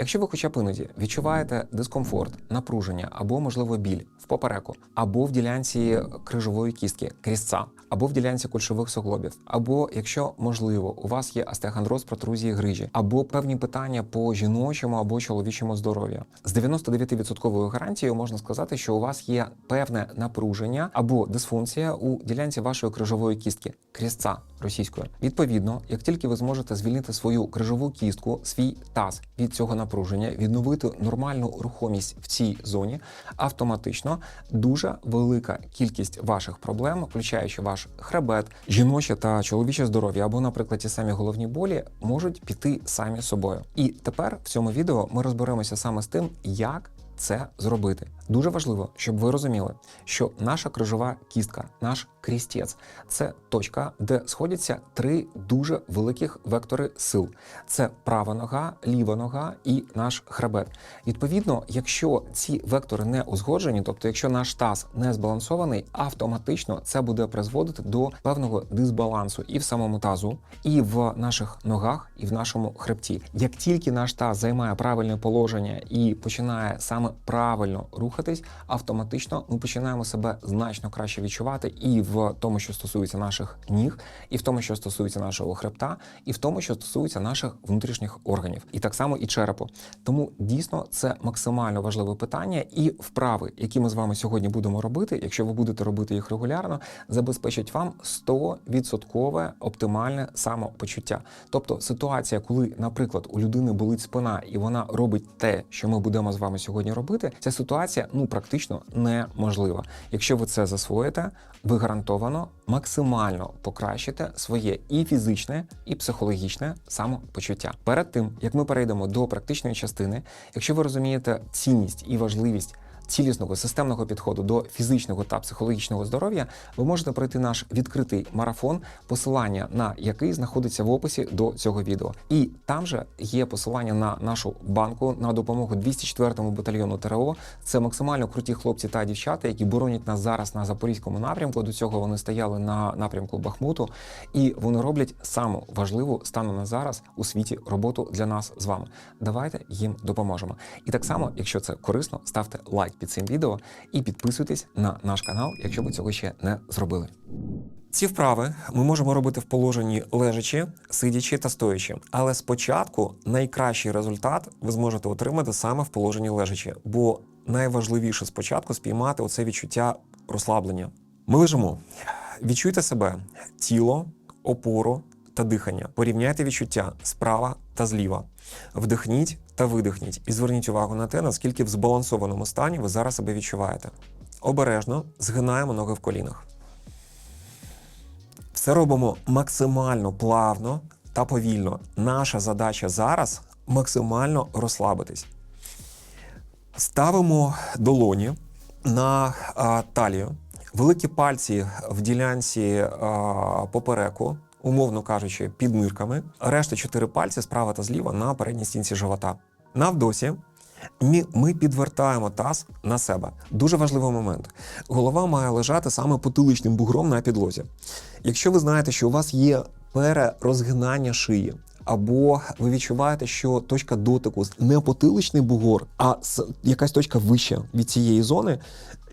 Якщо ви хоча б іноді відчуваєте дискомфорт, напруження або, можливо, біль в попереку, або в ділянці крижової кістки, крізця, або в ділянці кульшових суглобів, або якщо можливо, у вас є остеохондроз, протрузії грижі, або певні питання по жіночому або чоловічому здоров'ю, з 99% гарантією можна сказати, що у вас є певне напруження або дисфункція у ділянці вашої крижової кістки, крізця російською. Відповідно, як тільки ви зможете звільнити свою крижову кістку, свій таз від цього напруження, відновити нормальну рухомість в цій зоні, автоматично дуже велика кількість ваших проблем, включаючи ваш хребет, жіноче та чоловіче здоров'я, або, наприклад, ті самі головні болі, можуть піти самі собою. І тепер в цьому відео ми розберемося саме з тим, як це зробити. Дуже важливо, щоб ви розуміли, що наша крижова кістка, наш крістець це точка, де сходяться три дуже великих вектори сил: це права нога, ліва нога і наш хребет. Відповідно, якщо ці вектори не узгоджені, тобто якщо наш таз не збалансований, автоматично це буде призводити до певного дисбалансу і в самому тазу, і в наших ногах, і в нашому хребті. Як тільки наш таз займає правильне положення і починає саме правильно рухатись, автоматично ми починаємо себе значно краще відчувати і в тому, що стосується наших ніг, і в тому, що стосується нашого хребта, і в тому, що стосується наших внутрішніх органів, і так само і черепу. Тому дійсно це максимально важливе питання, і вправи, які ми з вами сьогодні будемо робити, якщо ви будете робити їх регулярно, забезпечать вам 100% оптимальне самопочуття. Тобто ситуація, коли, наприклад, у людини болить спина, і вона робить те, що ми будемо з вами сьогодні робити, ця ситуація ну практично неможлива. Якщо ви це засвоїте, ви гарантовано максимально покращите своє і фізичне, і психологічне самопочуття. Перед тим як ми перейдемо до практичної частини, якщо ви розумієте цінність і важливість цілісного системного підходу до фізичного та психологічного здоров'я, ви можете пройти наш відкритий марафон, посилання на який знаходиться в описі до цього відео. І там же є посилання на нашу банку на допомогу 204-му батальйону ТРО. Це максимально круті хлопці та дівчата, які боронять нас зараз на запорізькому напрямку. До цього вони стояли на напрямку Бахмуту, і вони роблять саму важливу стану на зараз у світі роботу для нас з вами. Давайте їм допоможемо. І так само, якщо це корисно, ставте лайк під цим відео і підписуйтесь на наш канал, якщо ви цього ще не зробили. Ці вправи ми можемо робити в положенні лежачи, сидячи та стоячи. Але спочатку найкращий результат ви зможете отримати саме в положенні лежачи, бо найважливіше спочатку спіймати оце відчуття розслаблення. Ми лежимо. Відчуйте себе, тіло, опору та дихання. Порівняйте відчуття справа та зліва. Вдихніть та видихніть. І зверніть увагу на те, наскільки в збалансованому стані ви зараз себе відчуваєте. Обережно згинаємо ноги в колінах. Все робимо максимально плавно та повільно. Наша задача зараз максимально розслабитись. Ставимо долоні на а, талію, великі пальці в ділянці а, попереку, умовно кажучи, під нирками. Решта чотири пальці справа та зліва на передній стінці живота. На вдосі ми, ми підвертаємо таз на себе. Дуже важливий момент. Голова має лежати саме потиличним бугром на підлозі. Якщо ви знаєте, що у вас є перерозгинання шиї, або ви відчуваєте, що точка дотику не потиличний бугор, а якась точка вища від цієї зони,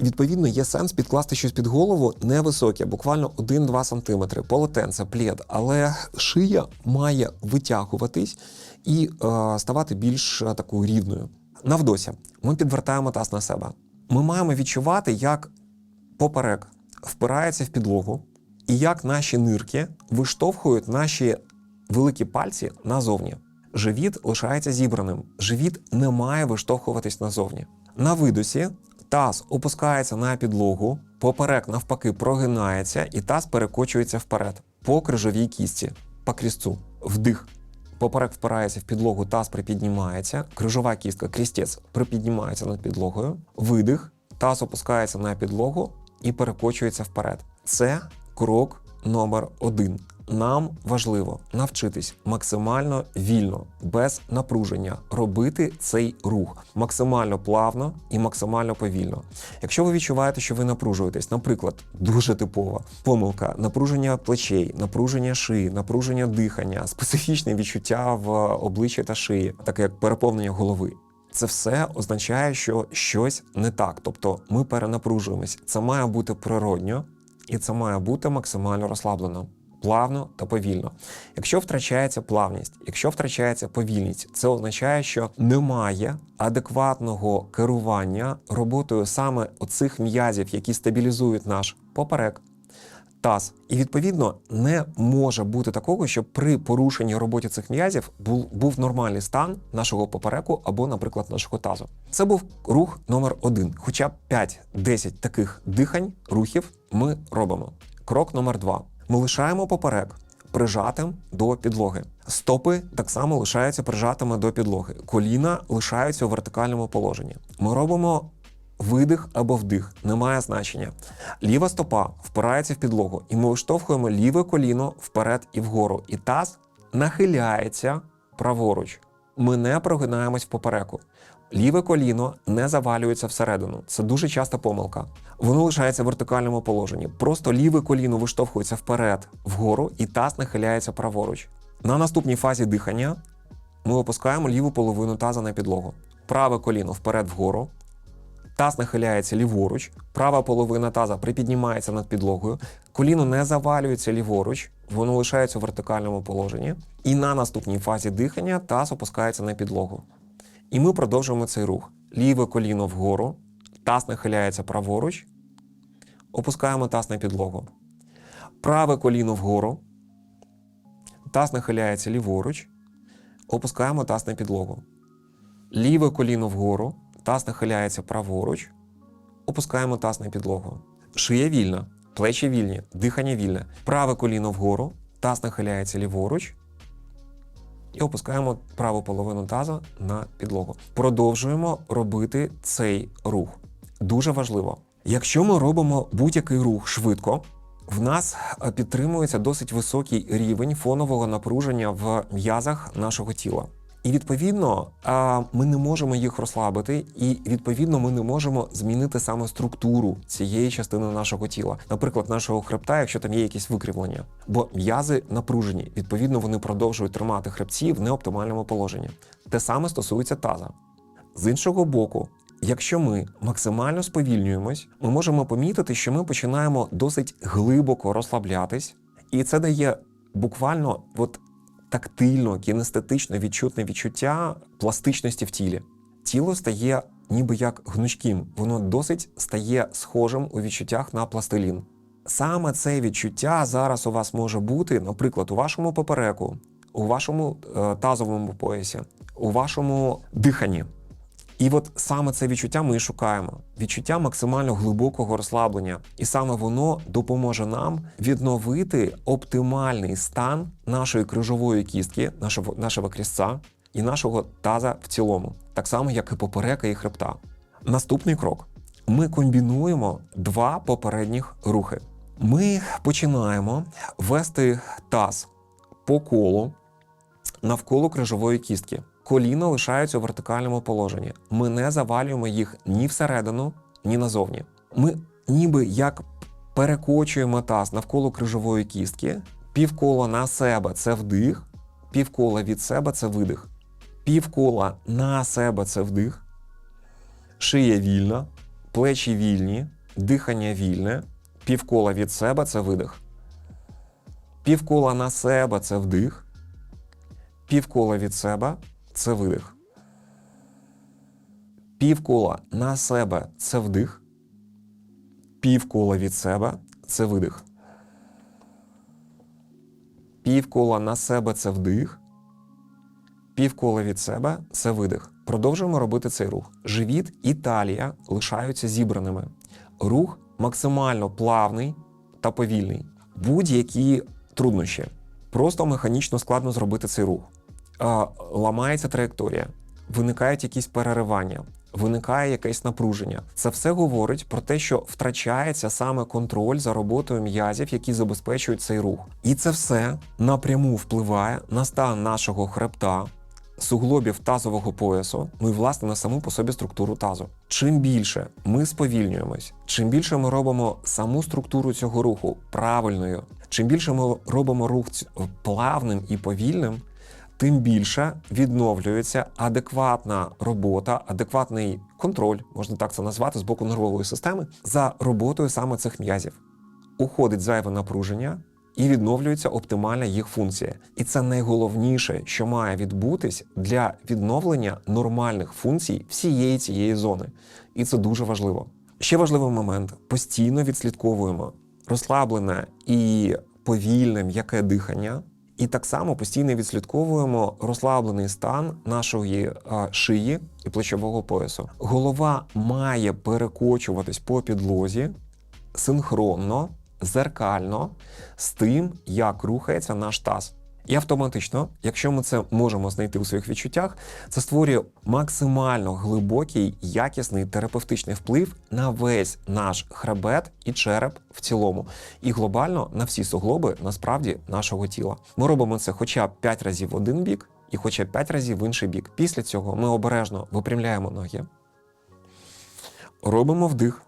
відповідно, є сенс підкласти щось під голову невисоке, буквально 1-2 см, полотенце, плед, але шия має витягуватись і е, ставати більш е, такою рівною. На вдосі ми підвертаємо таз на себе. Ми маємо відчувати, як поперек впирається в підлогу, і як наші нирки виштовхують наші великі пальці назовні. Живіт лишається зібраним. Живіт не має виштовхуватись назовні. На видосі таз опускається на підлогу, поперек навпаки прогинається, і таз перекочується вперед по крижовій кістці, по крістцу. Вдих. Поперек впирається в підлогу, таз припіднімається, крижова кістка, крістець припіднімається над підлогою. Видих, таз опускається на підлогу і перекочується вперед. Це крок номер один. Нам важливо навчитись максимально вільно, без напруження, робити цей рух максимально плавно і максимально повільно. Якщо ви відчуваєте, що ви напружуєтесь, наприклад, дуже типова помилка, напруження плечей, напруження шиї, напруження дихання, специфічне відчуття в обличчі та шиї, таке як переповнення голови. Це все означає, що щось не так. Тобто ми перенапружуємось. Це має бути природньо і це має бути максимально розслаблено. Плавно та повільно. Якщо втрачається плавність, якщо втрачається повільність, це означає, що немає адекватного керування роботою саме оцих м'язів, які стабілізують наш поперек, таз. І відповідно не може бути такого, що при порушенні роботи цих м'язів був, був нормальний стан нашого попереку або, наприклад, нашого тазу. Це був рух номер один. Хоча б 5-10 таких дихань, рухів ми робимо. Крок номер два. Ми лишаємо поперек прижатим до підлоги. Стопи так само лишаються прижатими до підлоги. Коліна лишаються у вертикальному положенні. Ми робимо видих або вдих, немає значення. Ліва стопа впирається в підлогу, і ми виштовхуємо ліве коліно вперед і вгору. І таз нахиляється праворуч. Ми не прогинаємось в попереку. Ліве коліно не завалюється всередину. Це дуже часта помилка. Воно лишається в вертикальному положенні. Просто ліве коліно виштовхується вперед, вгору, і таз нахиляється праворуч. На наступній фазі дихання ми опускаємо ліву половину таза на підлогу. Праве коліно вперед вгору. Таз нахиляється ліворуч, права половина таза припіднімається над підлогою, коліно не завалюється ліворуч, воно лишається у вертикальному положенні. І на наступній фазі дихання таз опускається на підлогу. І ми продовжуємо цей рух. Ліве коліно вгору, таз нахиляється праворуч, опускаємо таз на підлогу. Праве коліно вгору, таз нахиляється ліворуч, опускаємо таз на підлогу. Ліве коліно вгору, таз нахиляється праворуч, опускаємо таз на підлогу. Шия вільна, плечі вільні, дихання вільне. Праве коліно вгору, таз нахиляється ліворуч, і опускаємо праву половину таза на підлогу. Продовжуємо робити цей рух. Дуже важливо. Якщо ми робимо будь-який рух швидко, в нас е, підтримується досить високий рівень фонового напруження в м'язах нашого тіла. І відповідно ми не можемо їх розслабити, і відповідно ми не можемо змінити саме структуру цієї частини нашого тіла, наприклад, нашого хребта, якщо там є якісь викривлення. Бо м'язи напружені, відповідно, вони продовжують тримати хребці в неоптимальному положенні. Те саме стосується таза. З іншого боку, якщо ми максимально сповільнюємось, ми можемо помітити, що ми починаємо досить глибоко розслаблятись, і це дає буквально от тактильно, кінестетично відчутне відчуття пластичності в тілі. Тіло стає ніби як гнучким, воно досить стає схожим у відчуттях на пластилін. Саме це відчуття зараз у вас може бути, наприклад, у вашому попереку, у вашому е, тазовому поясі, у вашому диханні. І от саме це відчуття ми і шукаємо. Відчуття максимально глибокого розслаблення. І саме воно допоможе нам відновити оптимальний стан нашої крижової кістки, нашого, нашого крісця і нашого таза в цілому, так само, як і поперека і хребта. Наступний крок: ми комбінуємо два попередніх рухи. Ми починаємо вести таз по колу навколо крижової кістки. Коліна лишаються у вертикальному положенні. Ми не завалюємо їх ні всередину, ні назовні. Ми ніби як перекочуємо таз навколо крижової кістки, півкола на себе це вдих, півкола від себе це видих. Півкола на себе це вдих, шия вільна, плечі вільні, дихання вільне, півкола від себе це видих. Півкола на себе це вдих, півкола від себе це видих. Півкола на себе це вдих. Півкола від себе це видих. Півкола на себе це вдих. Півкола від себе це видих. Продовжуємо робити цей рух. Живіт і талія лишаються зібраними. Рух максимально плавний та повільний. Будь-які труднощі. Просто механічно складно зробити цей рух. Ламається траєкторія, виникають якісь переривання, виникає якесь напруження. Це все говорить про те, що втрачається саме контроль за роботою м'язів, які забезпечують цей рух. І це все напряму впливає на стан нашого хребта, суглобів тазового поясу, ну і власне на саму по собі структуру тазу. Чим більше ми сповільнюємось, чим більше ми робимо саму структуру цього руху правильною, чим більше ми робимо рух плавним і повільним, тим більше відновлюється адекватна робота, адекватний контроль, можна так це назвати, з боку нервової системи за роботою саме цих м'язів. Уходить зайве напруження і відновлюється оптимальна їх функція. І це найголовніше, що має відбутись для відновлення нормальних функцій всієї цієї зони. І це дуже важливо. Ще важливий момент: постійно відслідковуємо розслаблене і повільне м'яке дихання. І так само постійно відслідковуємо розслаблений стан нашої шиї і плечового поясу. Голова має перекочуватись по підлозі синхронно, зеркально з тим, як рухається наш таз. І автоматично, якщо ми це можемо знайти у своїх відчуттях, це створює максимально глибокий, якісний терапевтичний вплив на весь наш хребет і череп в цілому, і глобально на всі суглоби насправді нашого тіла. Ми робимо це хоча б 5 разів в один бік і хоча б 5 разів в інший бік. Після цього ми обережно випрямляємо ноги, робимо вдих,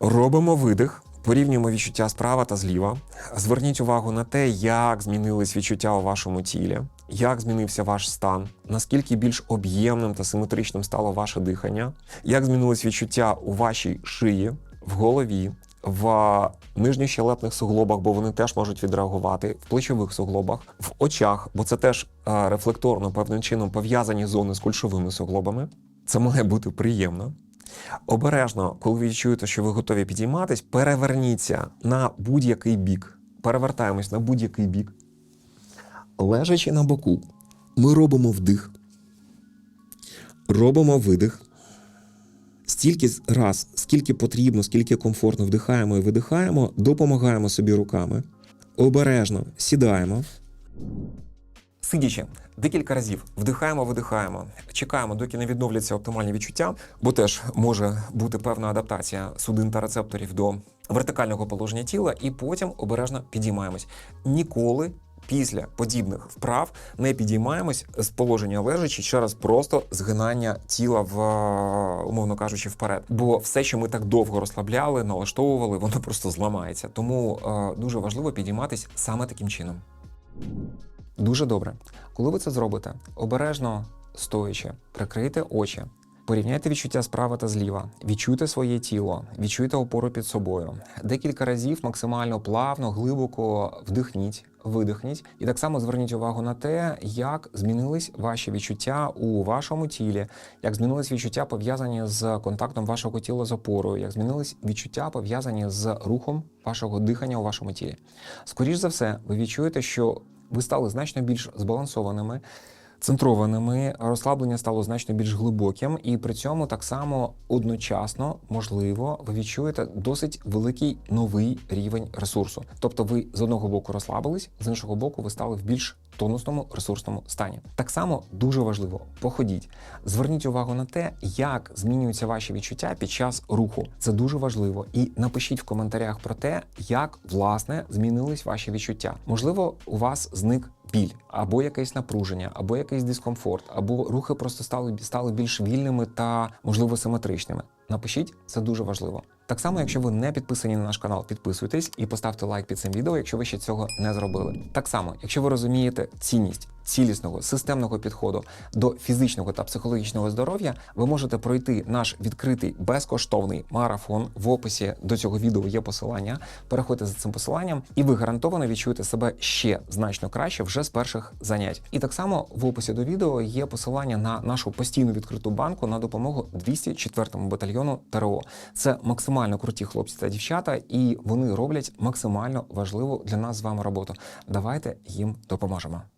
робимо видих. Порівнюємо відчуття справа та зліва. Зверніть увагу на те, як змінились відчуття у вашому тілі, як змінився ваш стан, наскільки більш об'ємним та симетричним стало ваше дихання, як змінились відчуття у вашій шиї, в голові, в нижньощелепних суглобах, бо вони теж можуть відреагувати, в плечових суглобах, в очах, бо це теж е, рефлекторно певним чином пов'язані зони з кульшовими суглобами. Це має бути приємно. Обережно, коли ви відчуєте, що ви готові підійматись, переверніться на будь-який бік. Перевертаємось на будь-який бік. Лежачи на боку, ми робимо вдих, робимо видих. Стільки раз, скільки потрібно, скільки комфортно вдихаємо і видихаємо, допомагаємо собі руками. Обережно сідаємо. Сидячи декілька разів вдихаємо, видихаємо, чекаємо, доки не відновляться оптимальні відчуття, бо теж може бути певна адаптація судин та рецепторів до вертикального положення тіла, і потім обережно підіймаємось. Ніколи. Після подібних вправ не підіймаємось з положення лежачи через просто згинання тіла в умовно кажучи вперед. Бо все, що ми так довго розслабляли, налаштовували, воно просто зламається. Тому е, дуже важливо підійматись саме таким чином. Дуже добре. Коли ви це зробите, обережно стоячи, прикрийте очі, порівняйте відчуття справа та зліва, відчуйте своє тіло, відчуйте опору під собою. Декілька разів максимально плавно, глибоко вдихніть, видихніть, і так само зверніть увагу на те, як змінились ваші відчуття у вашому тілі, як змінились відчуття пов'язані з контактом вашого тіла з опорою, як змінились відчуття пов'язані з рухом вашого дихання у вашому тілі. Скоріш за все, ви відчуєте, що ви стали значно більш збалансованими, центрованими, розслаблення стало значно більш глибоким, і при цьому так само одночасно, можливо, ви відчуєте досить великий новий рівень ресурсу. Тобто, ви з одного боку розслабились, з іншого боку, ви стали в більш тонусному ресурсному стані. Так само дуже важливо походіть, зверніть увагу на те, як змінюються ваші відчуття під час руху. Це дуже важливо. І напишіть в коментарях про те, як власне змінились ваші відчуття. Можливо, у вас зник біль, або якесь напруження, або якийсь дискомфорт, або рухи просто стали стали більш вільними та можливо симетричними. Напишіть, це дуже важливо. Так само, якщо ви не підписані на наш канал, підписуйтесь і поставте лайк під цим відео, якщо ви ще цього не зробили. Так само, якщо ви розумієте цінність цілісного системного підходу до фізичного та психологічного здоров'я, ви можете пройти наш відкритий безкоштовний марафон. В описі до цього відео є посилання. Переходьте за цим посиланням, і ви гарантовано відчуєте себе ще значно краще вже з перших занять. І так само в описі до відео є посилання на нашу постійну відкриту банку на допомогу 204-му батальйону ТРО. Це максимально круті хлопці та дівчата, і вони роблять максимально важливу для нас з вами роботу. Давайте їм допоможемо.